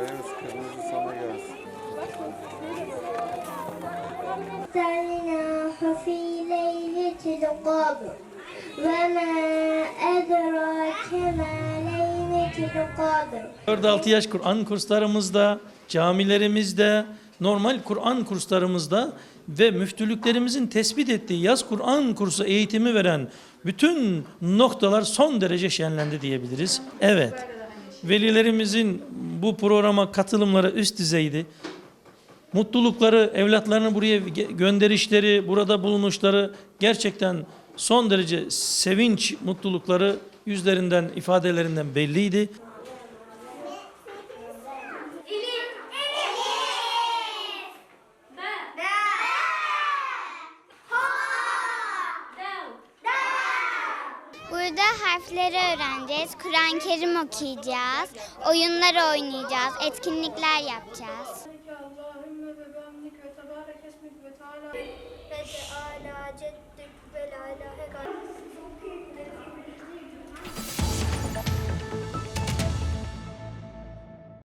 Beyaz kırmızı sana gelsin. أرسلناه في ليلة القدر وما أدراك ما ليلة القدر 4-6 yaş Kur'an kurslarımızda, camilerimizde, normal Kur'an kurslarımızda ve müftülüklerimizin tespit ettiği yaz Kur'an kursu eğitimi veren bütün noktalar son derece şenlendi diyebiliriz. Evet. Velilerimizin bu programa katılımları üst düzeydi. Mutlulukları, evlatlarını buraya gönderişleri, burada bulunuşları gerçekten son derece sevinç mutlulukları yüzlerinden, ifadelerinden belliydi. Burada harfleri öğreneceğiz, Kur'an-ı Kerim okuyacağız, oyunlar oynayacağız, etkinlikler yapacağız.